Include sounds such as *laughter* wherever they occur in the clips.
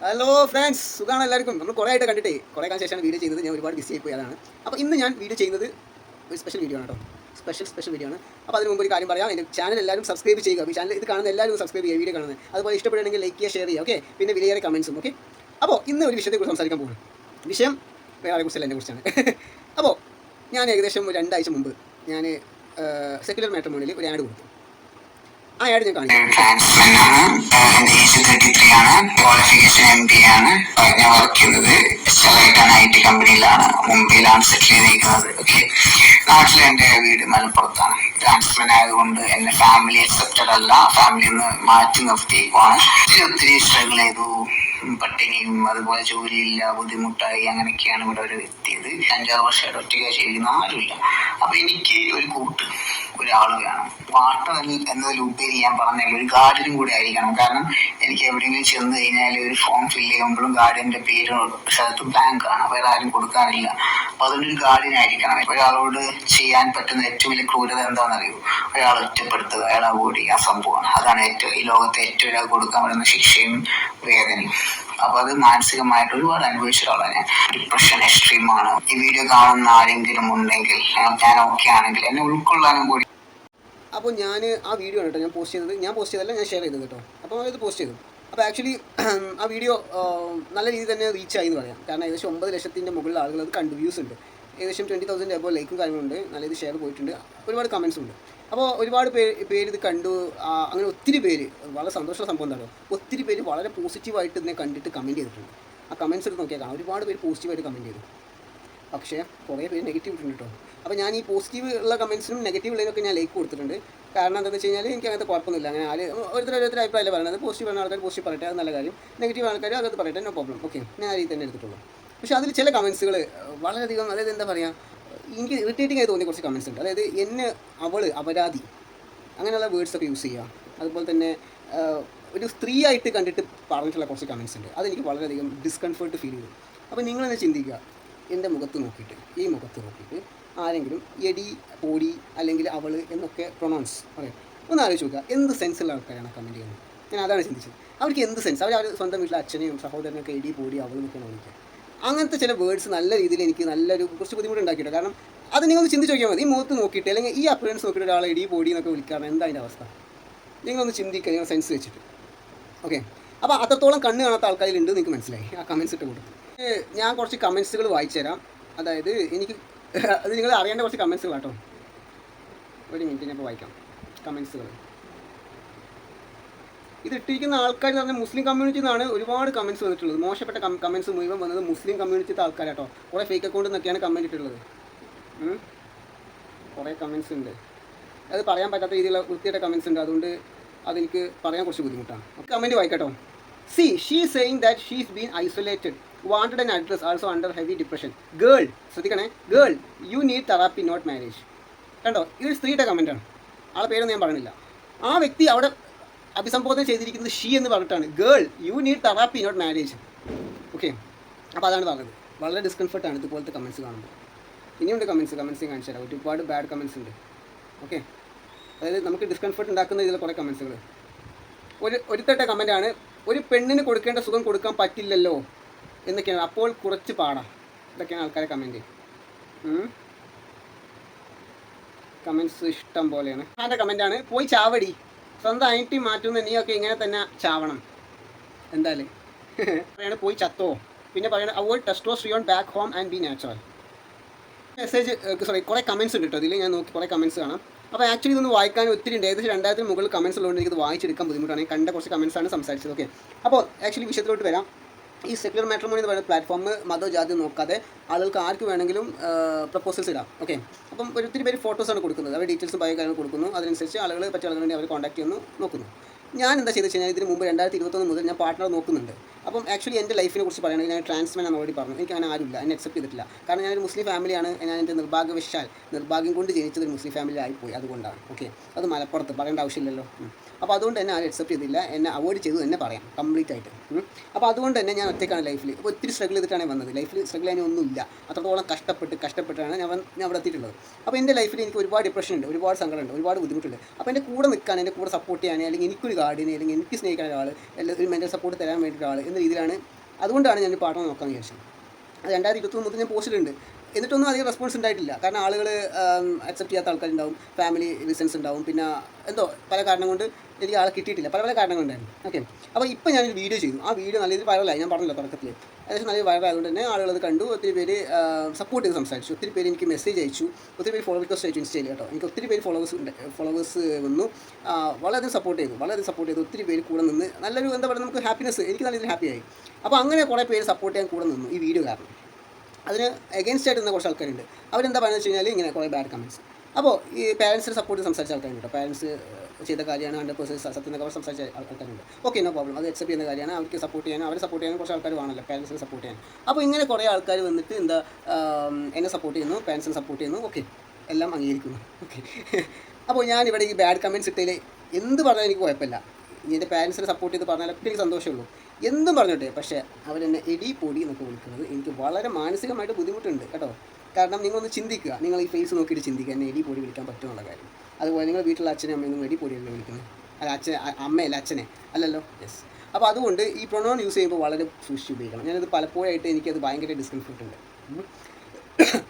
Hello friends സുഖമാണ് എല്ലാവർക്കും. നമ്മൾ കുറേ ആയിട്ട് കണ്ടിട്ടേ കുറേ കാലം ശേഷമാണ് വീഡിയോ ചെയ്തത്. ഞാൻ ഒരുപാട് ബിസി ആയിപ്പോയി അതാണ്. അപ്പോൾ ഇന്ന് ഞാൻ വീഡിയോ ചെയ്യുന്നത് ഒരു സ്പെഷ്യൽ വീഡിയോ ആണ് കേട്ടോ. സ്പെഷ്യൽ സ്പെഷ്യൽ വീഡിയോ ആണ്. അപ്പോൾ അതിന് മുമ്പ് ഒരു കാര്യം പറയാം. എന്റെ ചാനൽ എല്ലാവരും സബ്സ്ക്രൈബ് ചെയ്യുക. ഈ ചാനൽ ഇത് കാണുന്ന എല്ലാവരും സബ്സ്ക്രൈബ് ചെയ്യുക വീഡിയോ കാണുന്നത്. അതുപോലെ ഇഷ്ടപ്പെടുകയാണെങ്കിൽ ലൈക്ക് ചെയ്യുക ഷെയർ ചെയ്യുക ഓക്കെ പിന്നെ വിലയേറെ കമൻസും ഓക്കെ അപ്പോൾ ഇന്ന് ഒരു വിഷയത്തെക്കുറിച്ച് സംസാരിക്കാൻ പോകുന്നു വിഷയം വേറെ കുറിച്ചല്ല എന്നെ കുറിച്ചാണ്. *laughs* അപ്പോൾ ഞാൻ ഏകദേശം രണ്ടാഴ്ച മുമ്പ് ഞാൻ സെക്യുലർ മാട്രിമോണിയിൽ ഒരു ആഡ് കൊടുത്തു. ആ ആഡ് ഞാൻ കാണിക്കാം ആണ്. ഏജ് തേർട്ടി ആണ്. ക്വാളിഫിക്കേഷൻ എം വർക്ക് ചെയ്യുന്നത്. ഐ ടി കമ്പനിയിലാണ് മുംബൈയിലാണ് സെറ്റിൽ ചെയ്തിരിക്കുന്നത്. ഓക്കെ നാട്ടിൽ എന്റെ വീട് മലപ്പുറത്താണ്. ട്രാൻസ്മെൻ ആയതുകൊണ്ട് എന്റെ ഫാമിലി അക്സെപ്റ്റഡ് അല്ല. ഫാമിലി നിന്ന് മാറ്റി നിർത്തിയേക്കുവാണ്. ഒത്തിരി ഒത്തിരി സ്ട്രഗിൾ ചെയ്തു പട്ടിണിയും അതുപോലെ ജോലിയില്ല ബുദ്ധിമുട്ടായി അങ്ങനെയൊക്കെയാണ് ഇവിടെ ഒരു എത്തിയത്. അഞ്ചാറ് വർഷമായിട്ട് ഒറ്റയ്ക്ക് ചെയ്യുന്ന ആരുമില്ല. അപ്പൊ എനിക്ക് ഒരു കൂട്ട് ഒരാൾ വേണം. പാട്ട് എന്നതിലുപരി ഞാൻ പറഞ്ഞാൽ ഒരു ഗാർഡനും കൂടി ആയിരിക്കണം. കാരണം എനിക്ക് എവിടെയെങ്കിലും ചെന്ന് കഴിഞ്ഞാൽ ഒരു ഫോം ഫില്ല് ചെയ്യുമ്പോഴും ഗാർഡിയന്റെ പേര് സ്ഥലത്ത് ബ്ലാങ്ക് ആണ്. വേറെ ആരും കൊടുക്കാനില്ല അപ്പൊ ഒരു ഗാർഡിയൻ ആയിരിക്കണം. ഒരാളോട് ചെയ്യാൻ പറ്റുന്ന ഏറ്റവും വലിയ ക്രൂരത എന്താണെന്നറിയോ? അയാൾ ഒറ്റപ്പെടുത്തുക അയാളെ ചെയ്യുക ആ സംഭവമാണ്. അതാണ് ഏറ്റവും ഈ ലോകത്തെ ഏറ്റവും ഒരാൾ കൊടുക്കാൻ പറ്റുന്ന ശിക്ഷയും വേദനയും. അപ്പൊ അത് മാനസികമായിട്ട് ഒരുപാട് അനുഭവിച്ച ഒരാളാണ് ഞാൻ. ഡിപ്രഷൻ എക്സ്ട്രീമാണ്. ഈ വീഡിയോ കാണുന്ന ആരെങ്കിലും ഉണ്ടെങ്കിൽ ഞാൻ ഓക്കെ ആണെങ്കിൽ എന്നെ ഉൾക്കൊള്ളാനും കൂടി. അപ്പോൾ ഞാൻ ആ വീഡിയോ ആണ് കേട്ടോ ഞാൻ പോസ്റ്റ് ചെയ്തത്. ഞാൻ പോസ്റ്റ് ചെയ്തല്ല ഞാൻ ഷെയർ ചെയ്തത് കേട്ടോ. അപ്പോൾ ഇത് പോസ്റ്റ് ചെയ്തു. അപ്പോൾ ആക്ച്വലി ആ വീഡിയോ നല്ല രീതിയിൽ തന്നെ റീച്ച് ആയി എന്ന് പറയാം. കാരണം ഏകദേശം ഒമ്പത് ലക്ഷത്തിന്റെ മുകളിൽ ആളുകൾ അത് കണ്ടു വ്യൂസ് ഉണ്ട്. ഏകദേശം ട്വന്റി തൗസൻഡ് എബോ ലൈക്കും കാര്യങ്ങളുണ്ട് നല്ല രീതിയിൽ ഷെയർ പോയിട്ടുണ്ട്. ഒരുപാട് കമൻസ് ഉണ്ട്. അപ്പോൾ ഒരുപാട് പേര് പേര് ഇത് കണ്ടു. അങ്ങനെ ഒത്തിരി പേര് വളരെ സന്തോഷമുള്ള സംഭവം എന്താണ് ഒത്തിരി പേര് വളരെ പോസിറ്റീവായിട്ട് ഇതിനെ കണ്ടിട്ട് കമന്റ് ചെയ്തിട്ടുണ്ട്. ആ കമൻസ് എടുത്ത് നോക്കിയാൽ ഒരുപാട് പേര് പോസിറ്റീവായിട്ട് കമന്റ് ചെയ്തു. പക്ഷേ കുറേ പേര് നെഗറ്റീവ് ഇട്ടിട്ടുണ്ട് കേട്ടോ. അപ്പോൾ ഞാൻ ഈ പോസിറ്റീവ് ഉള്ള കമൻസിനും നെഗറ്റീവ് ഉള്ളതിനൊക്കെ ഞാൻ ലൈക്ക് കൊടുത്തിട്ടുണ്ട്. കാരണം എന്താണെന്ന് വെച്ച് കഴിഞ്ഞാൽ എനിക്ക് അങ്ങനത്തെ കുഴപ്പമൊന്നുമില്ല. അങ്ങനെ ആര് ഓരോരുത്തർ ഓരോരുത്തർ അഭിപ്രായമല്ല പറയുന്നത് പോസിറ്റീവ് ആണ് ആൾക്കാർ പോസിറ്റീവ് പറയട്ടെ അത് നല്ല കാര്യം. നെഗറ്റീവ് ആൾക്കാർ അകത്ത് പറയട്ടെ നോ പ്രോബ്ലം ഓക്കെ ഞാൻ ആ രീതി തന്നെ എടുത്തിട്ടുള്ളൂ. പക്ഷേ അതിൽ ചില കമൻസുകൾ വളരെയധികം അതായത് എന്താ പറയുക എനിക്ക് ഇറിറ്റേറ്റിംഗ് ആയി തോന്നിയ കുറച്ച് കമൻസ് ഉണ്ട്. അതായത് എന്നെ അവൾ അപരാധി അങ്ങനെയുള്ള വേർഡ്സൊക്കെ യൂസ് ചെയ്യുക. അതുപോലെ തന്നെ ഒരു സ്ത്രീ ആയിട്ട് കണ്ടിട്ട് പറഞ്ഞിട്ടുള്ള കുറച്ച് കമൻസ് ഉണ്ട്. അതെനിക്ക് വളരെയധികം ഡിസ്കംഫേർട്ട് ഫീൽ ചെയ്തു. അപ്പോൾ നിങ്ങളെന്നെ ചിന്തിക്കുക? എന്റെ മുഖത്ത് നോക്കിയിട്ട് ഈ മുഖത്ത് നോക്കിയിട്ട് ആരെങ്കിലും എടി പോടി അല്ലെങ്കിൽ അവൾ എന്നൊക്കെ പ്രൊണൗൺസ് പറയാം. ഒന്ന് ആലോചിച്ച് നോക്കുക എന്ത് സെൻസുള്ള ആൾക്കാരാണ് കമന്റ് ചെയ്യുന്നത്? ഞാൻ അതാണ് ചിന്തിച്ചത്. അവർക്ക് എന്ത് സെൻസ് അവർ അവർ സ്വന്തം വീട്ടിലെ അച്ഛനെയും സഹോദരനൊക്കെ എടി പോടി അവൾ എന്നൊക്കെയാണ് വിളിക്കുക. അങ്ങനത്തെ ചില വേർഡ്സ് നല്ല രീതിയിൽ എനിക്ക് നല്ലൊരു കുറച്ച് ബുദ്ധിമുട്ടുണ്ടാക്കിയിട്ട് കാരണം അത് നിങ്ങൾ ചിന്തിച്ച് നോക്കിയാൽ മതി. ഈ മുഖത്ത് നോക്കിയിട്ട് അല്ലെങ്കിൽ ഈ അപ്പിയറൻസ് നോക്കിയിട്ട് ഒരാളെ ഇടി ബോഡി എന്നൊക്കെ വിളിക്കാറ് എന്താ അതിന്റെ അവസ്ഥ? നിങ്ങളൊന്ന് ചിന്തിക്കുക നിങ്ങൾ സെൻസ് വെച്ചിട്ട്. ഓക്കെ അപ്പോൾ അത്രത്തോളം കണ്ണ് കാണാത്ത ആൾക്കാരിലുണ്ട് നിങ്ങൾക്ക് മനസ്സിലായി. ആ കമൻസ് ഇട്ട് കൊടുത്തു ഞാൻ കുറച്ച് കമൻസുകൾ വായിച്ചു തരാം. അതായത് എനിക്ക് അത് നിങ്ങൾ അറിയേണ്ട കുറച്ച് കമൻസുകൾ കേട്ടോ ഒരു മിനിറ്റ് ഞാൻ ഇപ്പോൾ വായിക്കാം. കമൻസുകൾ ഇത് ഇട്ടിരിക്കുന്ന ആൾക്കാർ എന്ന് പറഞ്ഞാൽ മുസ്ലിം കമ്മ്യൂണിറ്റിയിൽ നിന്നാണ് ഒരുപാട് കമൻസ് വന്നിട്ടുള്ളത്. മോശപ്പെട്ട കമൻസ് മുഴുവൻ വന്നത് മുസ്ലിം കമ്മ്യൂണിറ്റിത്തെ ആൾക്കാരാട്ടോ കുറേ ഫേക്ക് അക്കൗണ്ട് നിന്നൊക്കെയാണ് കമന്റ് ഇട്ടുള്ളത്. കുറേ കമൻസ് ഉണ്ട്. അത് പറയാൻ പറ്റാത്ത രീതിയിലുള്ള വൃത്തിയുടെ കമൻസ് ഉണ്ട്. അതുകൊണ്ട് അതെനിക്ക് പറയാൻ കുറച്ച് ബുദ്ധിമുട്ടാണ്. Comment വായിക്കട്ടോ. See she saying that she's been isolated wanted an address also under heavy depression girl ശ്രദ്ധിക്കണേ. Girl you need therapy not marriage കണ്ടോ? ഇതൊരു സ്ത്രീയുടെ കമന്റാണ് ആളെ പേരൊന്നും ഞാൻ പറഞ്ഞില്ല ആ വ്യക്തി അവിടെ അഭിസംബോധന ചെയ്തിരിക്കുന്നത് ഷീ എന്ന് പറഞ്ഞിട്ടാണ്. Girl you need therapy not marriage okay അപ്പോൾ അതാണ് പറഞ്ഞത്. വളരെ ഡിസ്കംഫർട്ടാണ് ഇതുപോലത്തെ കമൻസ് കാണുമ്പോൾ. ഇനിയുണ്ട് കമൻസ് കമൻസ് കാണിച്ചു തരാം ഒരുപാട് ബാഡ് കമൻസ് ഉണ്ട്. ഓക്കെ അതായത് നമുക്ക് ഡിസ്കംഫർട്ട് ഉണ്ടാക്കുന്ന ഇതിൽ കുറേ കമൻസുകൾ ഒരു ഒരുത്തട്ട കമന്റാണ് ഒരു പെണ്ണിന് കൊടുക്കേണ്ട സുഖം കൊടുക്കാൻ പറ്റില്ലല്ലോ എന്നൊക്കെയാണ്. അപ്പോൾ കുറച്ച് പാടാം. ഇതൊക്കെയാണ് ആൾക്കാരെ കമന്റ് കമൻസ് ഇഷ്ടം പോലെയാണ്. എന്റെ കമന്റാണ് പോയി ചാവടി. സ്വന്തം ഐറ്റി മാറ്റുന്ന നീയൊക്കെ ഇങ്ങനെ തന്നെ ചാവണം. എന്തായാലും. പറയാണ് പോയി ചത്തോ. പിന്നെ പറയണ avoid testosterone back home and be natural message sorry കുറേ കമൻസ് ഉണ്ട് കേട്ടോ. അതിൽ ഞാൻ നോക്കി കുറേ കമൻസ് കാണാം. അപ്പോൾ ആക്ച്വലി ഇതൊന്ന് വായിക്കാൻ ഒത്തിരി ഉണ്ട്. ഏകദേശം രണ്ടായിരത്തിന് മുകളിൽ കമൻസ് ഉള്ളതുകൊണ്ട് എനിക്കത് വായിച്ചെടുക്കാൻ ബുദ്ധിമുട്ടാണ്. കണ്ട കുറച്ച് കമൻസാണ് സംസാരിച്ചത്. ഓക്കെ അപ്പോൾ ആക്ച്വലി വിഷയത്തിലോട്ട് വരാം. ഈ സെക്യുലർ മാട്രിമോണി എന്ന് പറയുന്ന പ്ലാറ്റ്ഫോം മതോ ജാതി നോക്കാതെ ആളുകൾക്ക് ആർക്ക് വേണമെങ്കിലും പ്രപ്പോസൽസ് ഇടാം. ഓക്കെ അപ്പം ഒത്തിരി പേര് ഫോട്ടോസാണ് കൊടുക്കുന്നത്. അവർ ഡീറ്റെയിൽസ് ബയോ കാര്യങ്ങൾ കൊടുക്കുന്നു. അതിനനുസരിച്ച് ആളുകൾ പറ്റിയ വേണ്ടി അവർ കോൺടാക്ട് ചെയ്യുന്നു നോക്കുന്നു. ഞാൻ എന്താ ചെയ്തെന്ന് വെച്ച് കഴിഞ്ഞാൽ ഇതിന് മുമ്പ് രണ്ടായിരത്തി ഇരുപത്തൊന്ന് മുതൽ ഞാൻ പാർട്ട്ണർ നോക്കുന്നുണ്ട്. അപ്പം ആക്ച്വലി എന്റെ ലൈഫിനെ കുറിച്ച് പറയുകയാണെങ്കിൽ ഞാൻ ട്രാൻസ്മെൻ എന്ന് ഓൾറെഡി പറഞ്ഞു. എനിക്ക് അങ്ങനെ ആരുമില്ല. എന്നെ അക്സെപ്റ്റ് ചെയ്തിട്ടില്ല. കാരണം ഞാനൊരു മുസ്ലിം ഫാമിലിയാണ് ഞാൻ എന്റെ നിർഭാഗ്യവശാൽ നിർഭാഗ്യം കൊണ്ട് ജനിച്ചത് ഒരു മുസ്ലിം ഫാമിലി ആയിപ്പോയി. അതുകൊണ്ടാണ്. ഓക്കെ അത് മലപ്പുറത്ത് പറയേണ്ട ആവശ്യമില്ലല്ലോ. അപ്പോൾ അതുകൊണ്ട് തന്നെ ആരും അക്സെപ്റ്റ് ചെയ്തില്ല. എന്നെ അവോയ്ഡ് ചെയ്തു തന്നെ പറയാം. കംപ്ലീറ്റ് ആയിട്ട്. അപ്പോൾ അതുകൊണ്ട് തന്നെ ഞാൻ ഒറ്റയ്ക്കാണ് ലൈഫിൽ ഇപ്പോൾ ഒത്തിരി സ്ട്രഗിൾ ചെയ്തിട്ടാണ് വന്നത്. ലൈഫിൽ സ്ട്രഗിൾ ചെയ്യാൻ ഒന്നുമില്ല. അത്രത്തോളം കഷ്ടപ്പെട്ട് കഷ്ടപ്പെട്ടാണ് ഞാൻ ഞാൻ അവിടെ എത്തിയിട്ടുള്ളത്. അപ്പോൾ എന്റെ ലൈഫിൽ എനിക്ക് ഒരുപാട് ഡിപ്രഷൻ ഉണ്ട്. ഒരുപാട് സങ്കടമുണ്ട്. ഒരുപാട് ബുദ്ധിമുട്ടുണ്ട്. അപ്പോൾ എന്റെ കൂടെ നിൽക്കാൻ എന്റെ കൂടെ സപ്പോർട്ട് ചെയ്യാൻ അല്ലെങ്കിൽ എനിക്കൊരു ഗാർഡിനെ അല്ലെങ്കിൽ എനിക്ക് സ്നേഹിക്കാൻ ഒരാൾ അല്ലെങ്കിൽ ഒരു മെന്റൽ സപ്പോർട്ട് തരാൻ വേണ്ടിയിട്ടൊരാൾ രീതിയിലാണ്. അതുകൊണ്ടാണ് ഞാൻ പാഠം നോക്കാൻ വിചാരിച്ചത്. അത് രണ്ടായിരത്തി ഇരുപത്തി മുതൽ ഞാൻ പോസ്റ്റിലുണ്ട്. എന്നിട്ടൊന്നും അധികം റെസ്പോൺസ് ഉണ്ടായിട്ടില്ല. കാരണം ആളുകൾ അക്സെപ്റ്റ് ചെയ്യാത്ത ആൾക്കാരുണ്ടാവും ഫാമിലി റീസൺസ് ഉണ്ടാവും. പിന്നെ എന്തോ പല കാരണം കൊണ്ട് എനിക്ക് ആളെ കിട്ടിയിട്ടില്ല. പല പല കാരണങ്ങളുണ്ടായിരുന്നു. ഓക്കെ അപ്പോൾ ഇപ്പോൾ ഞാനൊരു വീഡിയോ ചെയ്തു ആ വീഡിയോ നല്ല രീതിയിൽ വൈറലായി ഞാൻ പറഞ്ഞല്ലോ തുടക്കത്തിൽ ഏകദേശം നല്ല വൈറലായതുകൊണ്ട് തന്നെ ആളുകൾ അത് കണ്ടു. ഒത്തിരി പേര് സപ്പോർട്ട് ചെയ്ത് സംസാരിച്ചു. ഒത്തിരി പേര് എനിക്ക് മെസ്സേജ് അയച്ചു. ഒത്തിരി പേര് ഫോളോ റിക്വസ്റ്റ് അയച്ചു ഇൻസ്റ്റയിൽ കേട്ടോ. എനിക്ക് ഒത്തിരി പേര് ഫോളോവേഴ്സ് ഫോളോവേഴ്സ് വന്നു. വളരെ വളരെയധികം സപ്പോർട്ട് ചെയ്തു. വളരെയധികം സപ്പോർട്ട് ചെയ്തു. ഒത്തിരി പേര് കൂടെ നിന്ന്. നല്ലൊരു എന്താ പറയുക നമുക്ക് ഹാപ്പിനെസ് എനിക്ക് നല്ല രീതിയിൽ ഹാപ്പിയായി അപ്പോൾ അങ്ങനെ കുറേ പേര് സപ്പോർട്ട് ചെയ്യാൻ കൂടെ നിന്നു ഈ വീഡിയോ കാരണം. അതിന് എഗൈൻസ്റ്റ് ആയിട്ട് നിന്ന കുറച്ച് ആൾക്കാരുണ്ട്. അവരെന്താ പറയുന്നത് വെച്ച് കഴിഞ്ഞാൽ ഇങ്ങനെ കുറേ ബാഡ് കമന്റ്സ് അപ്പോൾ ഈ പാരൻസിനെ സപ്പോർട്ട് സംസാരിച്ച ആൾക്കാരുണ്ട് കേട്ടോ പാരൻസ് ചെയ്ത കാര്യമാണ് ഹൺഡ്രഡ് പെർസെന്റ് സത്യം എന്നൊക്കെ സംസാരിച്ച ആൾക്കാരുണ്ട്. ഓക്കെ നോ പ്രോബ്ലം അത് അക്സെപ്റ്റ് ചെയ്യുന്ന കാര്യമാണ്. അവർക്ക് സപ്പോർട്ട് ചെയ്യാനും അവരെ സപ്പോർട്ട് ചെയ്യാനും കുറച്ച് ആൾക്കാർ വേണമല്ലോ പാരൻസിന് സപ്പോർട്ട് ചെയ്യാൻ. അപ്പോൾ ഇങ്ങനെ കുറേ ആൾക്കാർ വന്നിട്ട് എന്താ എന്നെ സപ്പോർട്ട് ചെയ്യുന്നു പാരൻസിനെ സപ്പോർട്ട് ചെയ്യുന്നു. ഓക്കെ എല്ലാം അംഗീകരിക്കുന്നു. ഓക്കെ *laughs* അപ്പോൾ ഞാൻ ഇവിടെ ഈ ബാഡ് കമന്റ്സ് ഇട്ടതിൽ എന്ത് പറഞ്ഞാൽ എനിക്ക് കുഴപ്പമില്ല. എന്റെ പാരൻസിനെ സപ്പോർട്ട് ചെയ്ത് പറഞ്ഞാലൊക്കെ എനിക്ക് സന്തോഷമുള്ളൂ എന്തും പറഞ്ഞോട്ടെ പക്ഷേ അവരെന്നെ എടി പൊടി എന്നൊക്കെ വിളിക്കുന്നത് എനിക്ക് വളരെ മാനസികമായിട്ട് ബുദ്ധിമുട്ടുണ്ട് കേട്ടോ. കാരണം നിങ്ങളൊന്ന് ചിന്തിക്കുക. നിങ്ങൾ ഈ ഫേസ് നോക്കിയിട്ട് ചിന്തിക്കുക എന്നെ എടി പൊടി വിളിക്കാൻ പറ്റുമെന്നുള്ള കാര്യം. അതുപോലെ നിങ്ങൾ വീട്ടിലെ അച്ഛനും അമ്മയൊന്നും എടി പൊടിയല്ലേ വിളിക്കുന്നത്. അല്ല അച്ഛൻ അമ്മയല്ല അച്ഛനെ. അല്ലല്ലോ? യെസ് അപ്പോൾ അതുകൊണ്ട് ഈ പ്രൊണോൺ യൂസ് ചെയ്യുമ്പോൾ വളരെ സൂക്ഷിച്ച് ഉപയോഗിക്കണം. ഞാനത് പലപ്പോഴായിട്ട് എനിക്കത് ഭയങ്കര ഡിസ്കംഫർട്ട് ഉണ്ട്.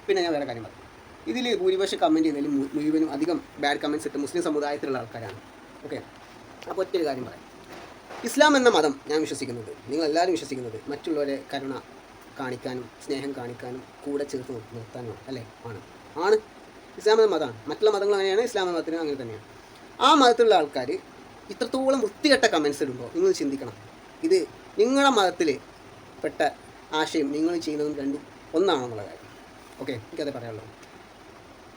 പിന്നെ ഞാൻ വേറെ കാര്യം പറഞ്ഞു ഇതിൽ ഭൂരിപക്ഷം കമന്റ് ചെയ്യുന്നതിൽ മുഴുവനും അധികം ബാഡ് കമന്റ്സ് ഇട്ട് മുസ്ലിം സമുദായത്തിലുള്ള ആൾക്കാരാണ്. ഓക്കെ അപ്പോൾ ഒറ്റൊരു കാര്യം പറയാം. ഇസ്ലാം എന്ന മതം ഞാൻ വിശ്വസിക്കുന്നത്. നിങ്ങൾ എല്ലാവരും വിശ്വസിക്കുന്നത് മറ്റുള്ളവരെ കരുണ കാണിക്കാനും സ്നേഹം കാണിക്കാനും കൂടെ ചേർത്ത് നിർ- നിർത്താനും അല്ലേ? ആണ്. ആണ്. ഇസ്ലാം എന്ന മതമാണ്. മറ്റുള്ള മതങ്ങൾ അങ്ങനെയാണ് ഇസ്ലാം എന്ന മതത്തിന് അങ്ങനെ തന്നെയാണ്. ആ മതത്തിലുള്ള ആൾക്കാർ ഇത്രത്തോളം വൃത്തികെട്ട കമൻസ് ഇടുമ്പോൾ നിങ്ങൾ ചിന്തിക്കണം. ഇത് നിങ്ങളുടെ മതത്തിൽ പെട്ട ആശയം നിങ്ങൾ ചെയ്യുന്നതും രണ്ടും ഒന്നാണെന്നുള്ള കാര്യം. ഓക്കെ എനിക്കതേ പറയാനുള്ളൂ.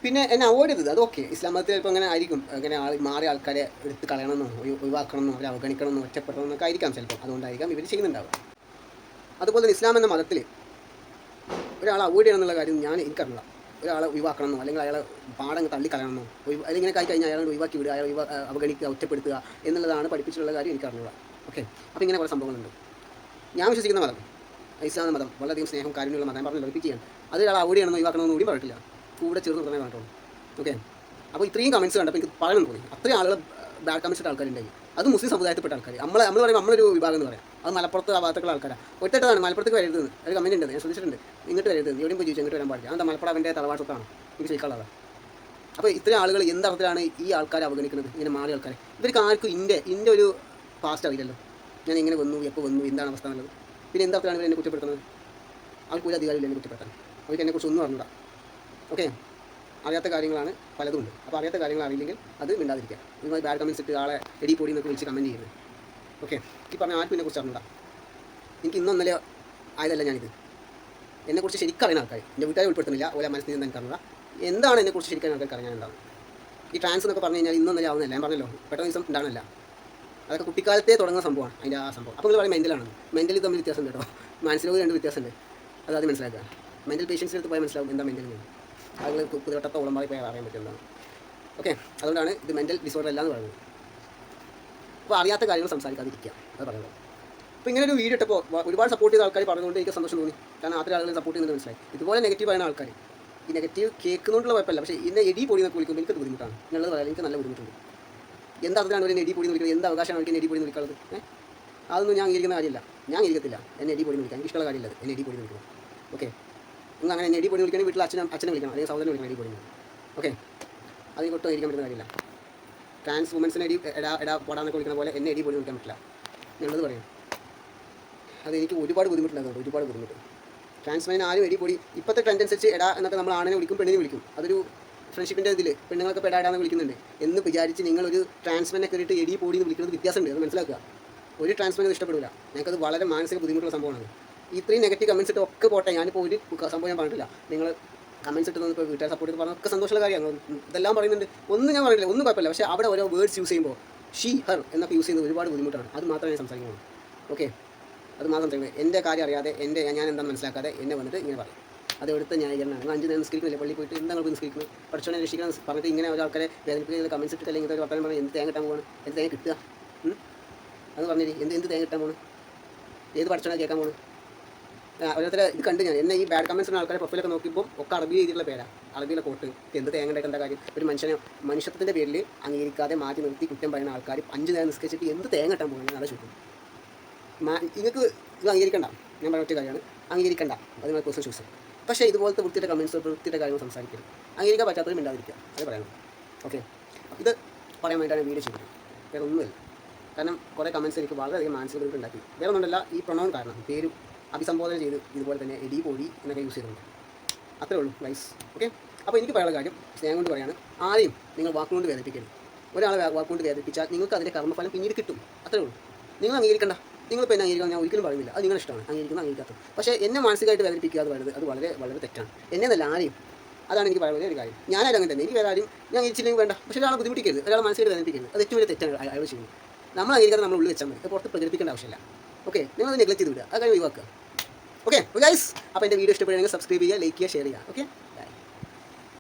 പിന്നെ എന്നെ അവോയ്ഡ് ചെയ്തത്. അത് ഓക്കെ ഇസ്ലാം മതത്തിൽ ചിലപ്പോൾ അങ്ങനെ ആയിരിക്കും. അങ്ങനെ ആൾ മാറിയ ആൾക്കാരെ എടുത്ത് കളയണമെന്നോ ഒഴി- ഒഴിവാക്കണമെന്നോ അവരെ അവഗണിക്കണമെന്നോ ഒറ്റപ്പെടണമെന്നൊക്കെ ആയിരിക്കാം ചിലപ്പോൾ അതുകൊണ്ടായിരിക്കാം ഇവർ ചെയ്യുന്നുണ്ടാവുക. അതുപോലെ തന്നെ ഇസ്ലാം എന്ന മതത്തിൽ ഒരാളെ അവോയ്ഡ് ചെയ്യണം എന്നുള്ള കാര്യം ഞാൻ എനിക്കറിയില്ല. ഒരാളെ ഒഴിവാക്കണമെന്നോ അല്ലെങ്കിൽ അയാളെ പാടങ്ങ് തള്ളിക്കളയണമെന്നോ ഒഴിവ് അല്ലെങ്കിൽ കായി കഴിഞ്ഞാൽ അയാളെ ഒഴിവാക്കി വിടുക അയാളെ ഒഴിവാ അവഗണിക്കുക ഒറ്റപ്പെടുത്തുക എന്നുള്ളതാണ് പഠിപ്പിച്ചിട്ടുള്ള കാര്യം എനിക്കറിയില്ല ഓക്കെ അപ്പോൾ ഇങ്ങനെ കുറേ സംഭവങ്ങളുണ്ട്. ഞാൻ വിശ്വസിക്കുന്ന മതം ഇസ്ലാം മതം വളരെയധികം സ്നേഹം കാര്യങ്ങളുള്ള മതം പറഞ്ഞ് പഠിപ്പിക്കുകയാണ് അത് ഒരാൾ അവോയ്ഡ് ചെയ്യണമെന്നോ ഒഴിവാക്കണമെന്ന് കൂടി പറഞ്ഞിട്ടില്ല. കൂടെ ചേർന്ന് പറഞ്ഞേ പറഞ്ഞിട്ടുള്ളൂ. ഓക്കെ അപ്പോൾ ഇത്രയും കമൻസ് കണ്ടപ്പോൾ എനിക്ക് പറയണം തോന്നി. അത്രയും ആളുകൾ ബാഡ് കമൻസ് ഇട്ട ആൾക്കാരുണ്ടായി അത് മുസ്ലിം സമുദായത്തിൽപ്പെട്ട ആൾക്കാർ നമ്മൾ നമ്മൾ പറയുമ്പോൾ നമ്മളൊരു വിഭാഗം എന്ന് പറയാം. അത് മലപ്പുറത്ത് ആ ഭാഗത്തുള്ള ആൾക്കാരാണ് ഒറ്റട്ടതാണ് മലപ്പുറത്തേക്ക് വരരുത്. ഒരു കമന്റ് ഉണ്ട്. ഞാൻ ശ്രദ്ധിച്ചിട്ടുണ്ട്. ഇങ്ങോട്ട് വരരുത്. എവിടെയും പോയി ചോദിച്ചു ഇങ്ങോട്ട് വരാൻ പാടില്ല. അതാ മലപ്പുറം അവന്റെ തലവാട്ടത്താണ് എനിക്ക് ചോദിക്കാനുള്ളത് അപ്പോൾ ഇത്രയും ആളുകൾ എന്തർത്ഥത്തിലാണ് ഈ ആൾക്കാരെ അവഗണിക്കുന്നത്? ഇങ്ങനെ മാറിയ ആൾക്കാരെ. ഇവർക്ക് ആർക്കും ഇന്റെ ഇന്റെ ഒരു പാസ്റ്റ് അറിയില്ലല്ലോ. ഞാൻ എങ്ങനെ വന്നു എപ്പോൾ വന്നു എന്താണ് അവസ്ഥ എന്നുള്ളത്. പിന്നെ എന്തർത്ഥത്തിലാണ് ഇവർ എന്നെ കുറ്റപ്പെടുത്തുന്നത്? ആൾക്കൊരു അധികാരമില്ല എന്നെ കുറ്റപ്പെടുത്താൻ. അവർക്ക് എന്നെക്കുറിച്ച് ഒന്നും അറിഞ്ഞൂടാ. ഓക്കെ. അറിയാത്ത കാര്യങ്ങളാണ് പലതും ഉണ്ട്. അപ്പോൾ അറിയാത്ത കാര്യങ്ങൾ അറിയില്ലെങ്കിൽ അത് മിണ്ടാതിരിക്കുക. നിങ്ങൾ ബാഡ് കമൻസ് ഇട്ട് ആളെ എടി പൊടി എന്നൊക്കെ വിളിച്ച് കമന്റ് ചെയ്യുന്നത്. ഓക്കെ. ഈ പറഞ്ഞ ആർക്കും എന്നെക്കുറിച്ച് അറിഞ്ഞൂടാ. എനിക്ക് ഇന്നും ഇന്നലെ ആയതല്ല ഞാനിത്. എന്നെക്കുറിച്ച് ശരിക്കും അറിയുന്ന ആൾക്കാർ എന്റെ വീട്ടുകാരെ ഉൾപ്പെടുത്തുന്നില്ല. ഓരോ മനസ്സിൽ നിന്ന് എനിക്ക് എന്താണ് എന്നെക്കുറിച്ച് ശരിക്കും ആൾക്കാർക്ക് എന്താണ് ഈ ട്രാൻസ് എന്നൊക്കെ പറഞ്ഞു കഴിഞ്ഞാൽ ഇന്നും ഇന്നലെ ആവുന്നില്ല ഞാൻ പറഞ്ഞല്ലോ. പെട്ടെന്ന് ദിവസം ഉണ്ടാകുന്നില്ല അതൊക്കെ കുട്ടിക്കാലത്തെ തുടങ്ങുന്ന സംഭവമാണ്. അതിന്റെ ആ സംഭവം. അപ്പോൾ നിങ്ങൾ പറയും മെന്റലാണ് മെന്റലി തമ്മിൽ വ്യത്യാസമുണ്ട് കേട്ടോ. മനസ്സിലോ രണ്ട് വ്യത്യാസമുണ്ട്. അത് ആദ്യം മനസ്സിലാക്കുക. മെന്റൽ പേഷ്യൻസിന് അടുത്ത് പോയാൽ മനസ്സിലാവും എന്താ മെന്റൽ ആളുകൾ കുതിരട്ടത്ത മാറി പോയാൽ അറിയാൻ പറ്റുന്നതാണ് ഓക്കെ അതുകൊണ്ടാണ് ഇത് മെന്റൽ ഡിസോർഡർ അല്ല എന്ന് പറയുന്നത്. അപ്പോൾ അറിയാത്ത കാര്യങ്ങൾ സംസാരിക്കാതിരിക്കുക അത് പറയുന്നത്. അപ്പോൾ ഇങ്ങനെ ഒരു വീഡിയോ ഇട്ടപ്പോൾ ഒരുപാട് സപ്പോർട്ട് ചെയ്ത ആൾക്കാർ പറഞ്ഞുകൊണ്ട് എനിക്ക് സന്തോഷം തോന്നി. കാരണം അത്ര ആളുകൾ സപ്പോർട്ട് ചെയ്യുന്നത് മനസ്സിലായി. ഇതുപോലെ നെഗറ്റീവ് ആയ ആൾക്കാർ ഈ നെഗറ്റീവ് കേൾക്കുന്നതുകൊണ്ടുള്ള കുഴപ്പമില്ല. പക്ഷേ ഇന്നെ എടി പൊടി എന്നൊക്കെ വിളിക്കുമ്പോൾ എനിക്കത് ബുദ്ധിമുട്ടാണ്. എന്നുള്ളത് പറയാൻ എനിക്ക് നല്ല ബുദ്ധിമുട്ടുണ്ട്. എന്താ അതിലാണ് ഒരു എടി പൊടി വിളിക്കുന്നത്? എന്ത് അവകാശമാണ് എനിക്ക് എടി പൊടി വിളിക്കുന്നത് ഏഹ് അതൊന്നും ഞാൻ ഇരിക്കുന്ന കാര്യമില്ല. ഞാൻ ഇരിക്കത്തില്ല എന്നെ എടി പൊടി എനിക്ക് ഇഷ്ടമുള്ള കാര്യമില്ല. എന്നെ എടി പൊടി വിളിക്കുന്നത്. ഓക്കെ നിങ്ങൾ അങ്ങനെ എടി പൊടി വിളിക്കണം വീട്ടിൽ അച്ഛനും അച്ഛനെ വിളിക്കണം അല്ലെങ്കിൽ സഹോദരനെ വിളിക്കണം പൊടി ഓക്കെ അതിൽ ഒട്ടും ഇരിക്കാൻ പറ്റുന്ന കാര്യമില്ല. ട്രാൻസ് വുമൻസിനെ എടി എടാ എടാ പോടാന്നൊക്കെ വിളിക്കുന്ന പോലെ എന്നെ എടി പൊടി വിളിക്കാൻ പറ്റില്ല. എന്നുള്ളത് പറയും. അത് എനിക്ക് ഒരുപാട് ബുദ്ധിമുട്ടുണ്ടായിരുന്നു ഒരുപാട് ബുദ്ധിമുട്ട്. ട്രാൻസ്മെൻ ആരും എടി പൊടി ഇപ്പോഴത്തെ ട്രെൻഡ് അനുസരിച്ച് എടാ എന്നൊക്കെ നമ്മൾ ആണിനെ വിളിക്കും പെണ്ണിനെ വിളിക്കും. അതൊരു ഫ്രണ്ട്ഷിപ്പിന്റെ ഇതിൽ പെണ്ണുങ്ങളൊക്കെ പെടാടാന്ന് വിളിക്കുന്നുണ്ട്. എന്ന് വിചാരിച്ച് നിങ്ങളൊരു ട്രാൻസ്മെനെ കയറിയിട്ട് എടി പൊടി എന്ന് വിളിക്കുന്നത് വ്യത്യാസമുണ്ട്. അത് മനസ്സിലാക്കുക. ഒരു ട്രാൻസ്മെൻ ഇഷ്ടപ്പെടില്ല ഞങ്ങൾക്കത് വളരെ മാനസിക ബുദ്ധിമുട്ടുള്ള സംഭവമാണ്. ഇത്രയും നെഗറ്റീവ് കമൻസ് ഇട്ട് ഒക്കെ പോട്ടെ ഞാനിപ്പോൾ ഒരു സംഭവം ഞാൻ പറഞ്ഞില്ല നിങ്ങൾ കമൻസ് ഇട്ട് ഇപ്പോൾ വീട്ടുകാർ സപ്പോർട്ട് ചെയ്ത് പറഞ്ഞൊക്കെ സന്തോഷമുള്ള കാര്യമാണ്. ഇതെല്ലാം പറയുന്നുണ്ട്. ഒന്നും ഞാൻ പറയുന്നില്ല ഒന്നും കുഴപ്പമില്ല. പക്ഷേ അവിടെ ഓരോ വേർഡ്സ് യൂസ് ചെയ്യുമ്പോൾ ഷീ ഹർ എന്നൊക്കെ യൂസ് ചെയ്യുന്നത് ഒരുപാട് ബുദ്ധിമുട്ടാണ്. അത് മാത്രമേ ഞാൻ സംസാരിക്കുന്നു ഓക്കെ അത് മാത്രം സംസാരിക്കുന്നത് എന്റെ കാര്യം അറിയാതെ എന്റെ ഞാൻ എന്താണെന്ന് മനസ്സിലാക്കാതെ എന്നെ വന്നിട്ട് ഇങ്ങനെ പറയും. അത് എടുത്ത ന്യായീകരണമാണ് നിങ്ങൾ അഞ്ച് നേരം നിസ്കരിക്കുന്നില്ല? പള്ളി പോയിട്ട് എന്താ നിങ്ങൾക്ക് നിസ്കരിക്കുന്നത്? പഠിച്ചോനെ രക്ഷിക്കണം പറഞ്ഞിട്ട് ഇങ്ങനെ ഒരാൾക്കാരെ വേദനിപ്പിക്കുന്ന കമൻസ് ഇട്ട് അല്ലെങ്കിൽ ഒരു വർത്തമാനം പറഞ്ഞാൽ എന്ത് തേങ്ങ കിട്ടാൻ പോകണം എന്ത് തേങ്ങ കിട്ടുക? അത് പറഞ്ഞിരി. എന്ത് എന്ത് തേങ്ങ കിട്ടാൻ പോകണം ഏത് പഠിച്ചോനെ കേൾക്കാൻ പോകണം ഓരോരുത്തരെ ഇത് കണ്ട് ഞാൻ. എന്നെ ഈ ബാഡ് കമൻസ് ആൾക്കാരെ പ്രൊഫൈലൊക്കെ നോക്കിയപ്പോൾ ഒക്കെ അറബി രീതിയിലുള്ള പേരാണ് അറബിയിലെ കോട്ട് എന്ത് തേങ്ങ എന്താ കാര്യം? ഒരു മനുഷ്യനെ മനുഷ്യത്വത്തിന്റെ പേരിൽ അംഗീകരിക്കാതെ മാറ്റി നിർത്തി കുറ്റം പറയുന്ന ആൾക്കാർ അഞ്ച് നേരം നിസ്കരിച്ചിട്ട് എന്ത് തേങ്ങ ഇട്ടാൻ പോകുന്നത് നല്ല ചോദിക്കും നിങ്ങൾക്ക് ഇത് അംഗീകരിക്കണ്ട. ഞാൻ പറഞ്ഞ ഒറ്റ കാര്യമാണ്. അംഗീകരിക്കണ്ട. അത് നിങ്ങൾ പേഴ്സണൽ ചൂസ് പക്ഷേ ഇതുപോലത്തെ വൃത്തിയുടെ കമൻസ് വൃത്തിയുടെ കാര്യങ്ങൾ സംസാരിക്കരുത്. അംഗീകരിക്കാൻ പറ്റാത്തവരും മിണ്ടാതിരിക്കുക. അത് പറയണം ഓക്കെ ഇത് പറയാൻ വേണ്ടിയിട്ടാണ് വീഡിയോ ചെയ്തത്. വേറെ ഒന്നുമില്ല കാരണം കുറേ കമൻസ് എനിക്ക് വളരെയധികം മാനസിക ഉണ്ടാക്കി. വേറെ ഒന്നുമല്ല ഈ പ്രണോൺ കാരണം പേരും അഭിസംബോധന ചെയ്ത് ഇതുപോലെ തന്നെ എടി കോഴി എന്നൊക്കെ യൂസ് ചെയ്തിട്ടുണ്ട്. അത്രേ ഉള്ളൂ ഗൈസ് ഓക്കെ അപ്പോൾ എനിക്ക് പറയാനുള്ള കാര്യം സ്നേഹം കൊണ്ട് പറയാണ് ആരെയും നിങ്ങൾ വാക്കുകൊണ്ട് വേദനിപ്പിക്കരുത്. ഒരാളെ വാക്കുകൊണ്ട് വേദനിപ്പിച്ചാൽ നിങ്ങൾക്ക് അതിന്റെ കർമ്മഫലം പിന്നീട് കിട്ടും. അത്രേ ഉള്ളൂ. നിങ്ങൾ അംഗീകരിക്കണ്ട. നിങ്ങളിപ്പോൾ എന്നെ അംഗീകരിക്കാൻ ഞാൻ ഒരിക്കലും പറയുന്നില്ല. അത് നിങ്ങളുടെ ഇഷ്ടമാണ്. അംഗീകരിക്കുന്ന അംഗീകരിക്കാത്തത്. പക്ഷേ എന്നെ മാനസികമായിട്ട് വേദനിപ്പിക്കുക എന്ന് പറയുന്നത് അത് വളരെ വളരെ തെറ്റാണ്. എന്നെ നല്ല ആരെയും. അതാണ് എനിക്ക് പറയാനുള്ള ഒരു കാര്യം. ഞാനായിട്ട് അങ്ങനെ തന്നെ. എനിക്ക് വേറെ ആരും ഞാൻ അംഗീകരിച്ചില്ലെങ്കിൽ വേണ്ട. പക്ഷേ ഒരാളെ ബുദ്ധിമുട്ടിക്കരുത്. ഒരാളെ മനസ്സിലായിട്ട് വേദനിപ്പിക്കരുത്. അത് ഏറ്റവും വലിയ തെറ്റാണ് അയ- അയാൾ ചെയ്യുന്നത്. നമ്മൾ അംഗീകരിക്കാതെ നമ്മൾ ഉള്ളിൽ വെച്ചാൽ മതി. അത് പുറത്ത് പ്രകടിപ്പിക്കേണ്ട ആവശ്യമില്ല. ഓക്കെ നിങ്ങൾ നെഗ്ലക്ട് ചെയ്ത് വിടുക. അത് കാര്യം ഒഴിവാക്കുക. ഓക്കെ ഗൈസ് അപ്പോൾ എന്റെ വീഡിയോ ഇഷ്ടപ്പെടുകയാണെങ്കിൽ സബ്സ്ക്രൈബ് ചെയ്യുക ലൈക്ക് ചെയ്യുക ഷെയർ ചെയ്യുക. ഓക്കെ